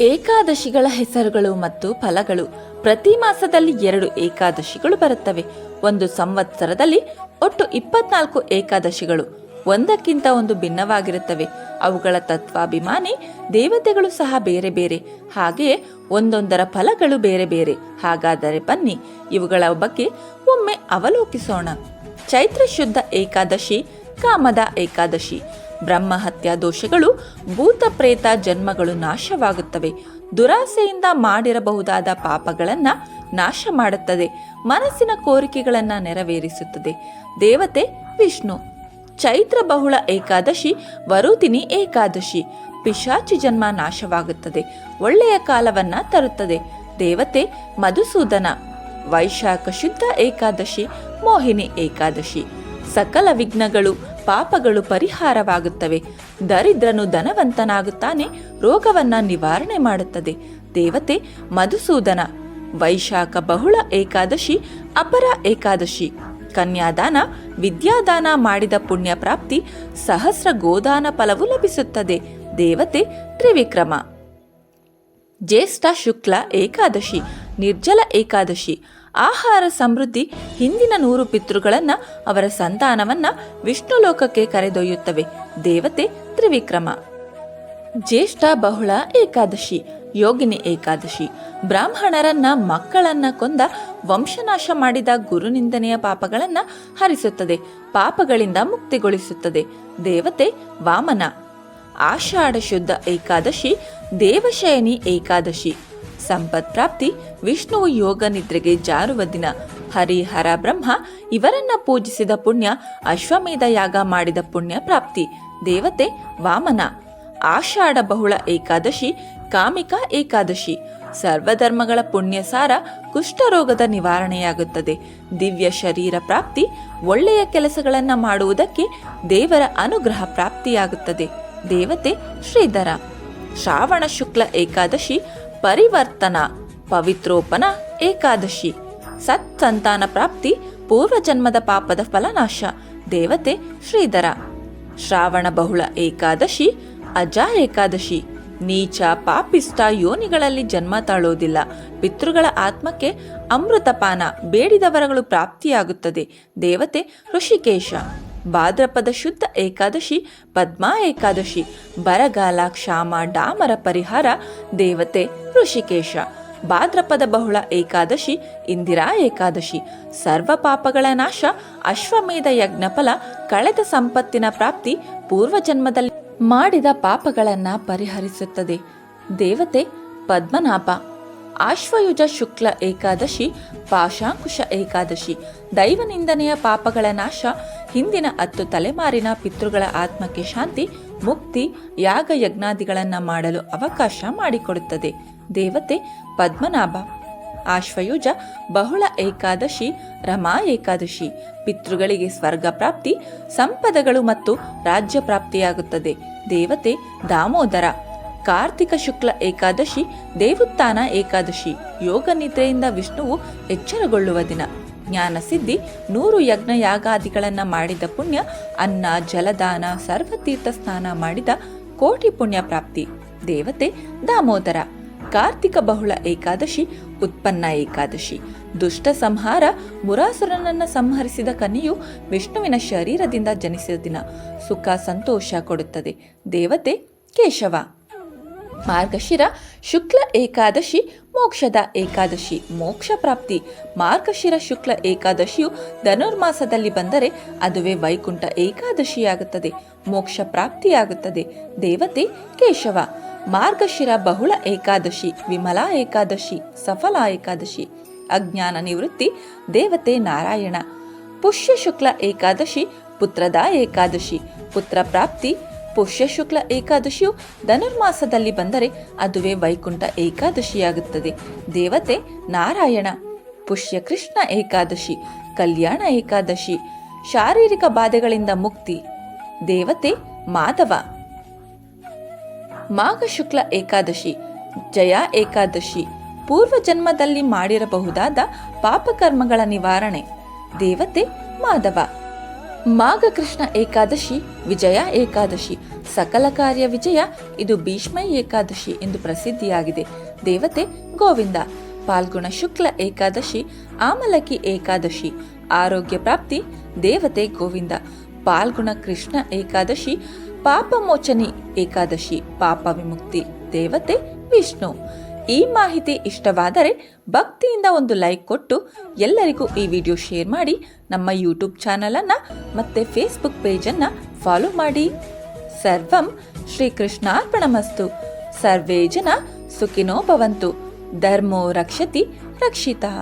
ಏಕಾದಶಿಗಳ ಹೆಸರುಗಳು ಮತ್ತು ಫಲಗಳು. ಪ್ರತಿ ಮಾಸದಲ್ಲಿ ಎರಡು ಏಕಾದಶಿಗಳು ಬರುತ್ತವೆ. ಒಂದು ಸಂವತ್ಸರದಲ್ಲಿ ಒಟ್ಟು ಇಪ್ಪತ್ನಾಲ್ಕು ಏಕಾದಶಿಗಳು. ಒಂದಕ್ಕಿಂತ ಒಂದು ಭಿನ್ನವಾಗಿರುತ್ತವೆ. ಅವುಗಳ ತತ್ವಾಭಿಮಾನಿ ದೇವತೆಗಳು ಸಹ ಬೇರೆ ಬೇರೆ. ಹಾಗೆಯೇ ಒಂದೊಂದರ ಫಲಗಳು ಬೇರೆ ಬೇರೆ. ಹಾಗಾದರೆ ಬನ್ನಿ, ಇವುಗಳ ಬಗ್ಗೆ ಒಮ್ಮೆ ಅವಲೋಕಿಸೋಣ. ಚೈತ್ರ ಶುದ್ಧ ಏಕಾದಶಿ, ಕಾಮದ ಏಕಾದಶಿ. ಬ್ರಹ್ಮ ಹತ್ಯಾ ದೋಷಗಳು ಭೂತ ಪ್ರೇತ ಜನ್ಮಗಳು ನಾಶವಾಗುತ್ತವೆ. ದುರಾಸೆಯಿಂದ ಮಾಡಿರಬಹುದಾದ ಪಾಪಗಳನ್ನು ನಾಶ ಮಾಡುತ್ತದೆ. ಮನಸ್ಸಿನ ಕೋರಿಕೆಗಳನ್ನು ನೆರವೇರಿಸುತ್ತದೆ. ದೇವತೆ ವಿಷ್ಣು. ಚೈತ್ರ ಬಹುಳ ಏಕಾದಶಿ ವರುತಿನಿ ಏಕಾದಶಿ. ಪಿಶಾಚಿ ಜನ್ಮ ನಾಶವಾಗುತ್ತದೆ. ಒಳ್ಳೆಯ ಕಾಲವನ್ನ ತರುತ್ತದೆ. ದೇವತೆ ಮಧುಸೂದನ. ವೈಶಾಖ ಶುದ್ಧ ಏಕಾದಶಿ, ಮೋಹಿನಿ ಏಕಾದಶಿ. ಸಕಲ ವಿಘ್ನಗಳು ಪಾಪಗಳು ಪರಿಹಾರವಾಗುತ್ತವೆ. ದರಿದ್ರನು ಧನವಂತನಾಗುತ್ತಾನೆ, ರೋಗವನ್ನ ನಿವಾರಣೆ ಮಾಡುತ್ತದೆ. ದೇವತೆ ಮಧುಸೂದನ, ವೈಶಾಖ ಬಹುಳ ಏಕಾದಶಿ, ಅಪರ ಏಕಾದಶಿ. ಕನ್ಯಾದಾನ, ವಿದ್ಯಾದಾನ ಮಾಡಿದ ಪುಣ್ಯ ಪ್ರಾಪ್ತಿ ಸಹಸ್ರ ಗೋದಾನ ಫಲವು ಲಭಿಸುತ್ತದೆ. ದೇವತೆ ತ್ರಿವಿಕ್ರಮ. ಜ್ಯೇಷ್ಠ ಶುಕ್ಲ ಏಕಾದಶಿ, ನಿರ್ಜಲ ಏಕಾದಶಿ. ಆಹಾರ ಸಮೃದ್ಧಿ ಹಿಂದಿನ ನೂರು ಪಿತೃಗಳನ್ನ ಅವರ ಸಂತಾನವನ್ನ ವಿಷ್ಣು ಲೋಕಕ್ಕೆ ಕರೆದೊಯ್ಯುತ್ತವೆ. ದೇವತೆ ತ್ರಿವಿಕ್ರಮ. ಜ್ಯೇಷ್ಠ ಬಹುಳ ಏಕಾದಶಿ, ಯೋಗಿನಿ ಏಕಾದಶಿ. ಬ್ರಾಹ್ಮಣರನ್ನ ಮಕ್ಕಳನ್ನ ಕೊಂದ ವಂಶನಾಶ ಮಾಡಿದ ಗುರುನಿಂದನೆಯ ಪಾಪಗಳನ್ನ ಹರಿಸುತ್ತದೆ. ಪಾಪಗಳಿಂದ ಮುಕ್ತಿಗೊಳಿಸುತ್ತದೆ. ದೇವತೆ ವಾಮನ. ಆಷಾಢ ಶುದ್ಧ ಏಕಾದಶಿ, ದೇವಶಯನಿ ಏಕಾದಶಿ. ಸಂಪತ್ ಪ್ರಾಪ್ತಿ ವಿಷ್ಣುವು ಯೋಗ ನಿದ್ರೆಗೆ ಜಾರುವ ದಿನ. ಹರಿಹರ ಬ್ರಹ್ಮ, ಇವರನ್ನ ಪೂಜಿಸಿದ ಪುಣ್ಯ, ಅಶ್ವಮೇಧ ಯಾಗ ಮಾಡಿದ ಪುಣ್ಯ ಪ್ರಾಪ್ತಿ. ದೇವತೆ, ವಾಮನ. ಆಷಾಢ ಬಹುಳ ಏಕಾದಶಿ, ಕಾಮಿಕ ಏಕಾದಶಿ. ಸರ್ವಧರ್ಮಗಳ ಪುಣ್ಯಸಾರ ಕುಷ್ಠರೋಗದ ನಿವಾರಣೆಯಾಗುತ್ತದೆ. ದಿವ್ಯ ಶರೀರ ಪ್ರಾಪ್ತಿ, ಒಳ್ಳೆಯ ಕೆಲಸಗಳನ್ನು ಮಾಡುವುದಕ್ಕೆ ದೇವರ ಅನುಗ್ರಹ ಪ್ರಾಪ್ತಿಯಾಗುತ್ತದೆ. ದೇವತೆ ಶ್ರೀಧರ. ಶ್ರಾವಣ ಶುಕ್ಲ ಏಕಾದಶಿ ಪರಿವರ್ತನ, ಪವಿತ್ರೋಪನ, ಏಕಾದಶಿ ಸತ್ಸಂತಾನ ಪ್ರಾಪ್ತಿ, ಪೂರ್ವ ಜನ್ಮದ ಪಾಪದ ಫಲನಾಶ, ದೇವತೆ ಶ್ರೀಧರ. ಶ್ರಾವಣ ಬಹುಳ ಏಕಾದಶಿ, ಅಜ ಏಕಾದಶಿ. ನೀಚ ಪಾಪಿಷ್ಟ ಯೋನಿಗಳಲ್ಲಿ ಜನ್ಮ ತಾಳೋದಿಲ್ಲ. ಪಿತೃಗಳ ಆತ್ಮಕ್ಕೆ ಅಮೃತಪಾನ, ಬೇಡಿದವರಗಳು ಪ್ರಾಪ್ತಿಯಾಗುತ್ತದೆ. ದೇವತೆ ಋಷಿಕೇಶ. ಭಾದ್ರಪದ ಶುದ್ಧ ಏಕಾದಶಿ, ಪದ್ಮಾ ಏಕಾದಶಿ ಬರಗಾಲ ಕ್ಷಾಮ ಡಾಮರ ಪರಿಹಾರ, ದೇವತೆ ಋಷಿಕೇಶ. ಭಾದ್ರಪದ ಬಹುಳ ಏಕಾದಶಿ, ಇಂದಿರಾ ಏಕಾದಶಿ. ಸರ್ವ ಪಾಪಗಳ ನಾಶ, ಅಶ್ವಮೇಧ ಯಜ್ಞ ಫಲ ಕಳೆದ ಸಂಪತ್ತಿನ ಪ್ರಾಪ್ತಿ, ಪೂರ್ವಜನ್ಮದಲ್ಲಿ ಮಾಡಿದ ಪಾಪಗಳನ್ನ ಪರಿಹರಿಸುತ್ತದೆ. ದೇವತೆ ಪದ್ಮನಾಭ. ಆಶ್ವಯುಜ ಶುಕ್ಲ ಏಕಾದಶಿ, ಪಾಶಾಂಕುಶ ಏಕಾದಶಿ. ದೈವನಿಂದನೆಯ ಪಾಪಗಳ ನಾಶ, ಹಿಂದಿನ ಹತ್ತು ತಲೆಮಾರಿನ ಪಿತೃಗಳ ಆತ್ಮಕ್ಕೆ ಶಾಂತಿ, ಮುಕ್ತಿ, ಯಾಗ ಯಜ್ಞಾದಿಗಳನ್ನ ಮಾಡಲು ಅವಕಾಶ ಮಾಡಿಕೊಡುತ್ತದೆ. ದೇವತೆ ಪದ್ಮನಾಭ. ಆಶ್ವಯುಜ ಬಹುಳ ಏಕಾದಶಿ, ರಮಾ ಏಕಾದಶಿ. ಪಿತೃಗಳಿಗೆ ಸ್ವರ್ಗ ಪ್ರಾಪ್ತಿ, ಸಂಪದಗಳು ಮತ್ತು ರಾಜ್ಯ ಪ್ರಾಪ್ತಿಯಾಗುತ್ತದೆ. ದೇವತೆ ದಾಮೋದರ. ಕಾರ್ತಿಕ ಶುಕ್ಲ ಏಕಾದಶಿ ದೇವುತ್ಥಾನ ಏಕಾದಶಿ, ಯೋಗ ನಿದ್ರೆಯಿಂದ ವಿಷ್ಣುವು ಎಚ್ಚರಗೊಳ್ಳುವ ದಿನ. ಜ್ಞಾನ ಸಿದ್ಧಿ, ನೂರು ಯಜ್ಞ ಯಾಗಾದಿಗಳನ್ನು ಮಾಡಿದ ಪುಣ್ಯ, ಅನ್ನ, ಜಲದಾನ, ಸರ್ವತೀರ್ಥ ಸ್ನಾನ ಮಾಡಿದ ಕೋಟಿ ಪುಣ್ಯ ಪ್ರಾಪ್ತಿ. ದೇವತೆ ದಾಮೋದರ. ಕಾರ್ತಿಕ ಬಹುಳ ಏಕಾದಶಿ, ಉತ್ಪನ್ನ ಏಕಾದಶಿ. ದುಷ್ಟ ಸಂಹಾರ, ಮುರಾಸುರನನ್ನು ಸಂಹರಿಸಿದ ಕನ್ಯೆಯು ವಿಷ್ಣುವಿನ ಶರೀರದಿಂದ ಜನಿಸಿದ ದಿನ. ಸುಖ, ಸಂತೋಷ ಕೊಡುತ್ತದೆ. ದೇವತೆ ಕೇಶವ. ಮಾರ್ಗಶಿರ ಶುಕ್ಲ ಏಕಾದಶಿ, ಮೋಕ್ಷದ ಏಕಾದಶಿ, ಮೋಕ್ಷ ಪ್ರಾಪ್ತಿ. ಮಾರ್ಗಶಿರ ಶುಕ್ಲ ಏಕಾದಶಿಯು ಧನುರ್ಮಾಸದಲ್ಲಿ ಬಂದರೆ ಅದುವೇ ವೈಕುಂಠ ಏಕಾದಶಿಯಾಗುತ್ತದೆ, ಮೋಕ್ಷ ಪ್ರಾಪ್ತಿಯಾಗುತ್ತದೆ. ದೇವತೆ ಕೇಶವ. ಮಾರ್ಗಶಿರ ಬಹುಳ ಏಕಾದಶಿ, ವಿಮಲಾ ಏಕಾದಶಿ, ಸಫಲ ಏಕಾದಶಿ. ಅಜ್ಞಾನ ನಿವೃತ್ತಿ, ದೇವತೆ ನಾರಾಯಣ. ಪುಷ್ಯ ಶುಕ್ಲ ಏಕಾದಶಿ, ಪುತ್ರದ ಏಕಾದಶಿ. ಪುತ್ರ ಪ್ರಾಪ್ತಿ ಪುಷ್ಯ ಶುಕ್ಲ ಏಕಾದಶಿಯು ಧನುರ್ಮಾಸದಲ್ಲಿ ಬಂದರೆ ಅದುವೇ ವೈಕುಂಠ ಏಕಾದಶಿಯಾಗುತ್ತದೆ. ದೇವತೆ ನಾರಾಯಣ, ಪುಷ್ಯ ಕೃಷ್ಣ ಏಕಾದಶಿ, ಕಲ್ಯಾಣ ಏಕಾದಶಿ, ಶಾರೀರಿಕ ಬಾಧೆಗಳಿಂದ ಮುಕ್ತಿ, ದೇವತೆ ಮಾಧವ. ಮಾಘ ಶುಕ್ಲ ಏಕಾದಶಿ, ಜಯ ಏಕಾದಶಿ, ಪೂರ್ವ ಜನ್ಮದಲ್ಲಿ ಮಾಡಿರಬಹುದಾದ ಪಾಪಕರ್ಮಗಳ ನಿವಾರಣೆ, ದೇವತೆ ಮಾಧವ. ಮಾಘಕೃಷ್ಣ ಏಕಾದಶಿ, ವಿಜಯ ಏಕಾದಶಿ, ಸಕಲ ಕಾರ್ಯ ವಿಜಯ, ಇದು ಭೀಷ್ಮ ಏಕಾದಶಿ ಎಂದು ಪ್ರಸಿದ್ಧಿಯಾಗಿದೆ. ದೇವತೆ ಗೋವಿಂದ. ಪಾಲ್ಗುಣ ಶುಕ್ಲ ಏಕಾದಶಿ, ಆಮಲಕಿ ಏಕಾದಶಿ, ಆರೋಗ್ಯ ಪ್ರಾಪ್ತಿ ದೇವತೆ ಗೋವಿಂದ. ಪಾಲ್ಗುಣ ಕೃಷ್ಣ ಏಕಾದಶಿ ಪಾಪ ಮೋಚನಿ ಏಕಾದಶಿ, ಪಾಪ ವಿಮುಕ್ತಿ ದೇವತೆ ವಿಷ್ಣು. ಈ ಮಾಹಿತಿ ಇಷ್ಟವಾದರೆ ಭಕ್ತಿಯಿಂದ ಒಂದು ಲೈಕ್ ಕೊಟ್ಟು ಎಲ್ಲರಿಗೂ ಈ ವಿಡಿಯೋ ಶೇರ್ ಮಾಡಿ ನಮ್ಮ ಯೂಟ್ಯೂಬ್ ಚಾನಲನ್ನು ಮತ್ತು ಫೇಸ್ಬುಕ್ ಪೇಜನ್ನು ಫಾಲೋ ಮಾಡಿ. ಸರ್ವಂ ಶ್ರೀಕೃಷ್ಣಾರ್ಪಣಮಸ್ತು. ಸರ್ವೇ ಜನ ಸುಖಿನೋ ಭವಂತು. ಧರ್ಮೋ ರಕ್ಷತಿ ರಕ್ಷಿತಃ.